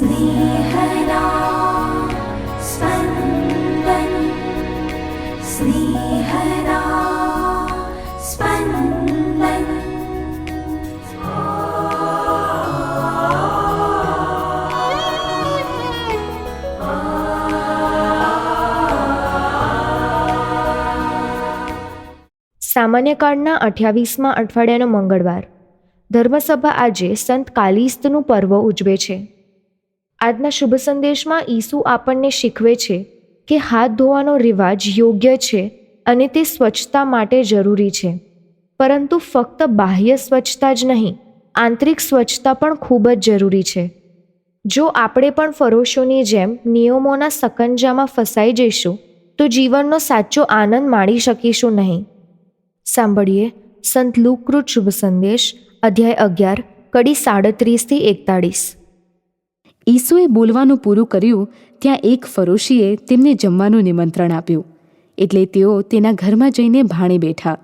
स्नेहदा स्पन्दन् स्नेहदा स्पन्दन् સામાન્ય કાળના અઠ્યાવીસમાં અઠવાડિયાનો મંગળવાર ધર્મસભા આજે સંત કાલિસ્તનું પર્વ ઉજવે છે આજના શુભ સંદેશમાં ઈસુ આપણને શીખવે છે કે હાથ ધોવાનો રિવાજ યોગ્ય છે અને તે સ્વચ્છતા માટે જરૂરી છે. પરંતુ ફક્ત બાહ્ય સ્વચ્છતા જ નહીં, આંતરિક સ્વચ્છતા પણ ખૂબ જ જરૂરી છે. જો આપણે પણ ફરોશોની જેમ નિયમોના સકંજામાં ફસાઈ જઈશું, તો જીવનનો સાચો આનંદ માણી શકીશું નહીં. સાંભળીએ સંત લુકૃત શુભ સંદેશ, અધ્યાય અગિયાર, કડી સાડત્રીસથી એકતાળીસ. ઈસુએ બોલવાનું પૂરું કર્યું, ત્યાં એક ફરોશીએ તેમને જમવાનું નિમંત્રણ આપ્યું. એટલે તેઓ તેના ઘરમાં જઈને ભાણે બેઠા.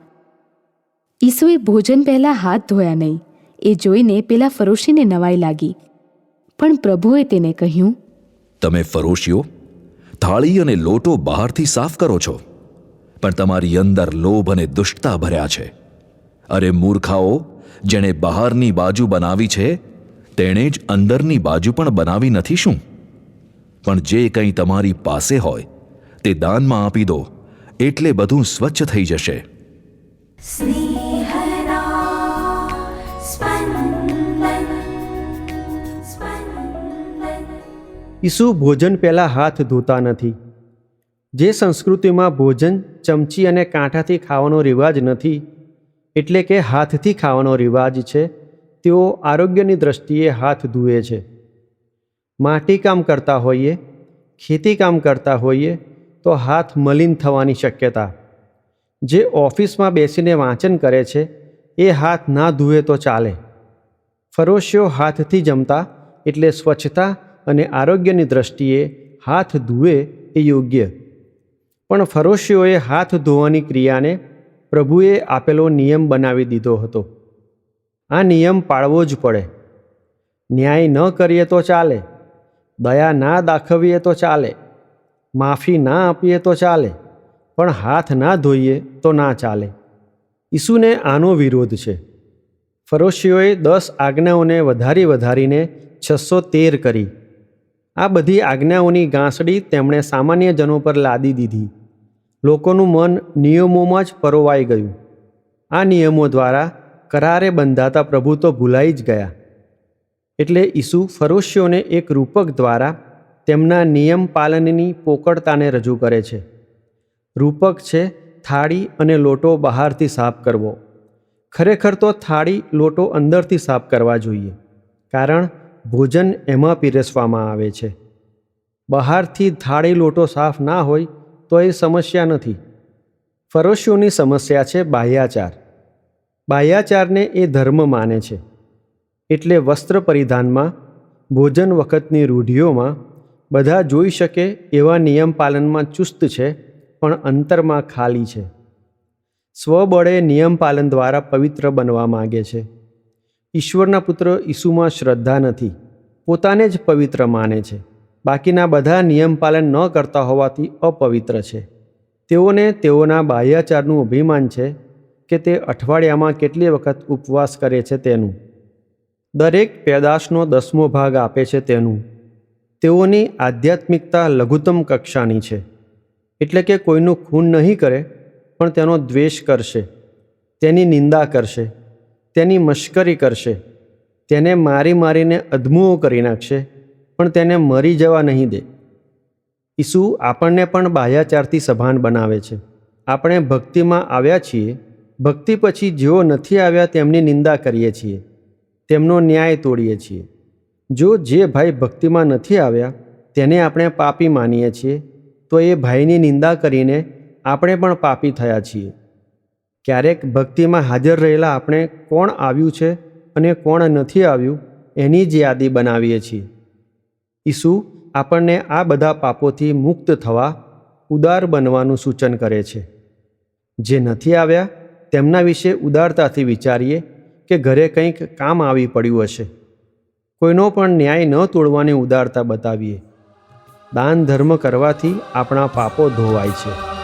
ઈસુએ ભોજન પહેલાં હાથ ધોયા નહીં. એ જોઈને પેલા ફરોશીને નવાઈ લાગી. પણ પ્રભુએ તેને કહ્યું, તમે ફરોશીઓ, થાળી અને લોટો બહારથી સાફ કરો છો, પણ તમારી અંદર લોભ અને દુષ્ટતા ભર્યા છે. અરે મૂર્ખાઓ, જેણે બહારની બાજુ બનાવી છે તેણે જ અંદરની બાજુ પણ બનાવી નથી શું? પણ જે કંઈ તમારી પાસે હોય તે દાનમાં આપી દો એટલે બધું સ્વચ્છ થઈ જશે. ઈસુ ભોજન પહેલાં હાથ ધોતા નથી. જે સંસ્કૃતિમાં ભોજન ચમચી અને કાંઠાથી ખાવાનો રિવાજ નથી એટલે કે હાથથી ખાવાનો રિવાજ છે તેઓ આરોગ્યની દ્રષ્ટિએ હાથ ધુએ છે. માટીકામ કરતા હોઈએ ખેતીકામ કરતા હોઈએ, તો હાથ મલિન થવાની શક્યતા. જે ઓફિસમાં બેસીને વાંચન કરે છે, એ હાથ ના ધુએ તો ચાલે. ફરોશીઓ હાથથી જમતા એટલે સ્વચ્છતા અને આરોગ્યની દ્રષ્ટિએ હાથ ધુએ એ યોગ્ય. પણ ફરોશીઓએ હાથ ધોવાની ક્રિયાને પ્રભુએ આપેલો નિયમ બનાવી દીધો હતો. આ નિયમ પાળવો જ પડે. ન્યાય ન કરીએ તો ચાલે. દયા ના દાખવીએ તો ચાલે. માફી ના આપીએ તો ચાલે. પણ હાથ ના ધોઈએ તો ના ચાલે. ઈસુને આનો વિરોધ છે. ફરોશીઓએ દસ આજ્ઞાઓને વધારી વધારીને છસો તેર કરી. આ બધી આજ્ઞાઓની ગાંસડી તેમણે સામાન્ય જનો પર લાદી દીધી. લોકોનું મન નિયમોમાં જ પરોવાઈ ગયું. આ નિયમો દ્વારા કરારે બંધાતા પ્રભુ તો ભૂલાઈ જ ગયા. એટલે ઈસુ ફરોશીઓને એક રૂપક દ્વારા તેમના નિયમ પાલનની પોકળતાને રજૂ કરે છે. રૂપક છે, થાળી અને લોટો બહારથી સાફ કરવો. ખરેખર તો થાળી, લોટો અંદરથી સાફ કરવા જોઈએ, કારણ ભોજન એમાં પીરસવામાં આવે છે. બહારથી થાળી, લોટો સાફ ના હોય તો એ સમસ્યા નથી. ફરોશીઓની સમસ્યા છે બાહ્યાચાર. બાહ્યાચારને એ ધર્મ માને છે. એટલે વસ્ત્ર પરિધાનમાં, ભોજન વખતની રૂઢિઓમાં, બધા જોઈ શકે એવા નિયમ પાલનમાં ચુસ્ત છે, પણ અંતરમાં ખાલી છે. સ્વબળે નિયમ પાલન દ્વારા પવિત્ર બનવા માગે છે. ઈશ્વરના પુત્ર ઈસુમાં શ્રદ્ધા નથી. પોતાને જ પવિત્ર માને છે. બાકીના બધા નિયમ પાલન ન કરતા હોવાથી અપવિત્ર છે. તેઓને તેઓના બાહ્યાચારનું અભિમાન છે કે તે અઠવાડિયામાં કેટલી વખત ઉપવાસ કરે છે તેનું? દરેક પેદાશનો દસમો ભાગ આપે છે તેનું. તેઓની આધ્યાત્મિકતા લઘુત્તમ કક્ષાની છે. એટલે કે કોઈનું ખૂન નહીં કરે, પણ તેનો દ્વેષ કરશે. તેની નિંદા કરશે. તેની મશ્કરી કરશે. તેને મારી મારીને અધમુઓ કરી નાખશે, પણ તેને મરી જવા નહીં દે. ઈસુ આપણને પણ બાહ્યાચારથી સભાન બનાવે છે. આપણે ભક્તિમાં આવ્યા છીએ ભક્તિ પછી જેઓ નથી આવ્યા તેમની નિંદા કરીએ છીએ, તેમનો ન્યાય તોડીએ છીએ. જો જે ભાઈ ભક્તિમાં નથી આવ્યા, તેને આપણે પાપી માનીએ છીએ, તો એ ભાઈની નિંદા કરીને આપણે પણ પાપી થયા છીએ. ક્યારેક ભક્તિમાં હાજર રહેલા આપણે કોણ આવ્યું છે અને કોણ નથી આવ્યું, એની જ યાદી બનાવીએ છીએ. ઈસુ આપણને આ બધા પાપોથી મુક્ત થવા, ઉદાર બનવાનું સૂચન કરે છે. જે નથી આવ્યા તેમના વિશે ઉદારતાથી વિચારીએ કે ઘરે કંઈક કામ આવી પડ્યું હશે. કોઈનો પણ ન્યાય ન તોડવાની ઉદારતા બતાવીએ. દાન ધર્મ કરવાથી આપણા પાપો ધોવાય છે.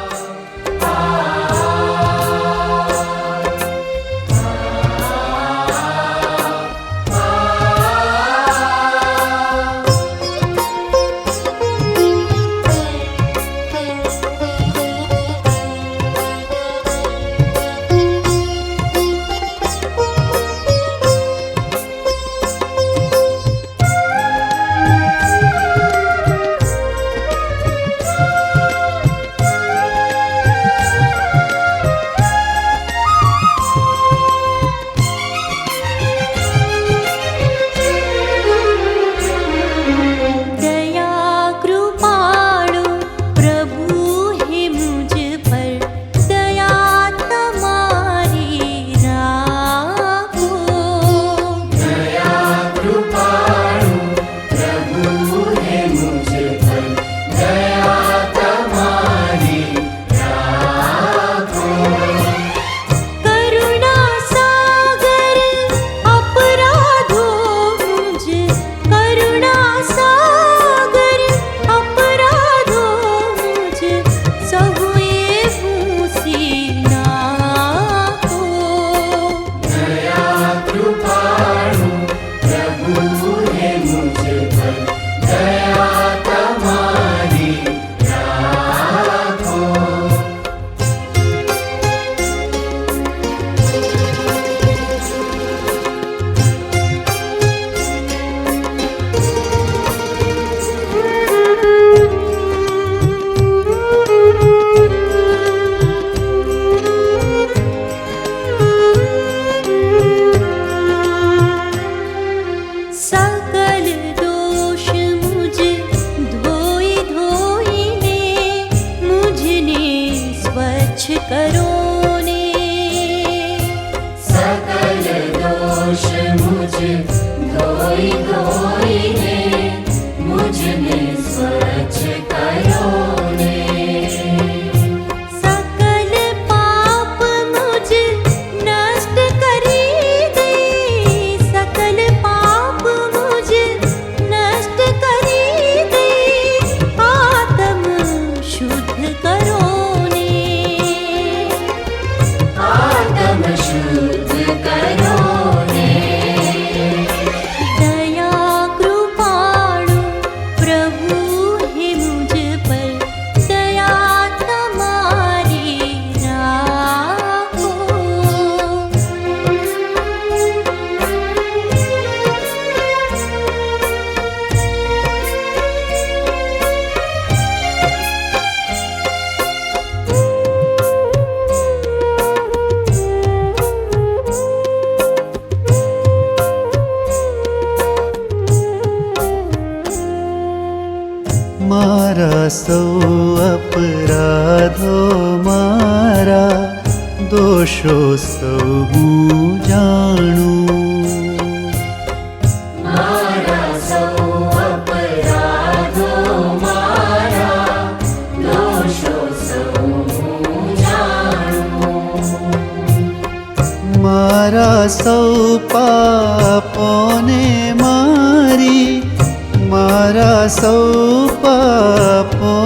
ধৈ ধৈ મારા સૌ અપરાધો મારા દોષો સૌ હું જાણું. મારા સૌ પાપોને મારી મારા સૌ પાપોને મારી Papa.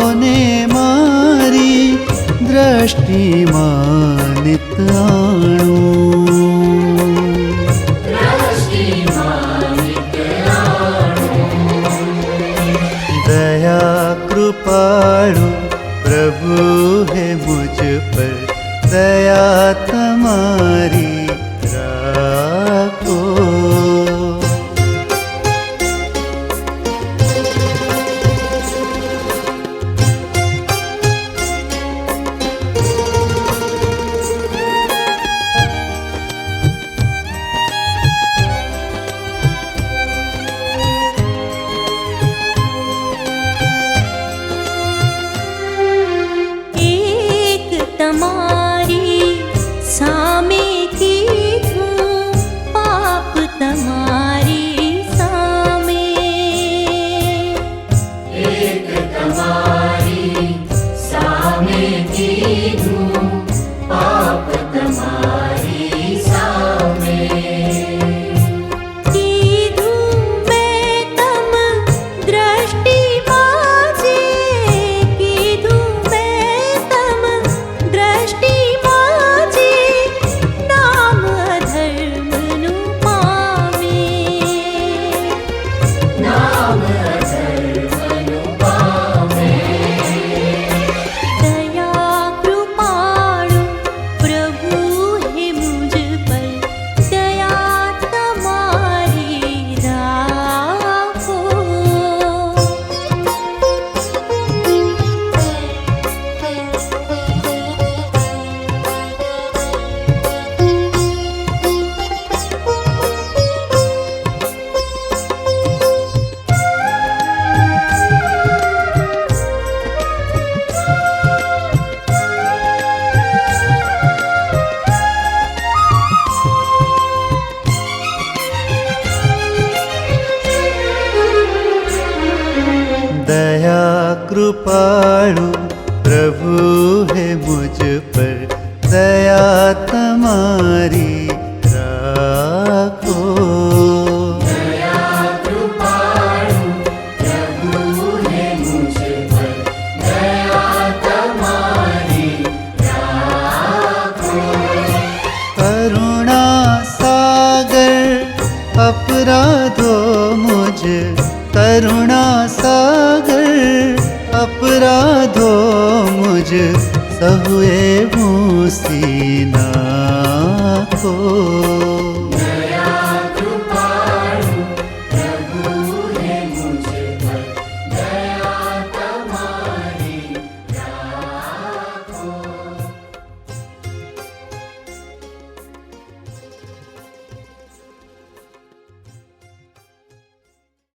பாடும்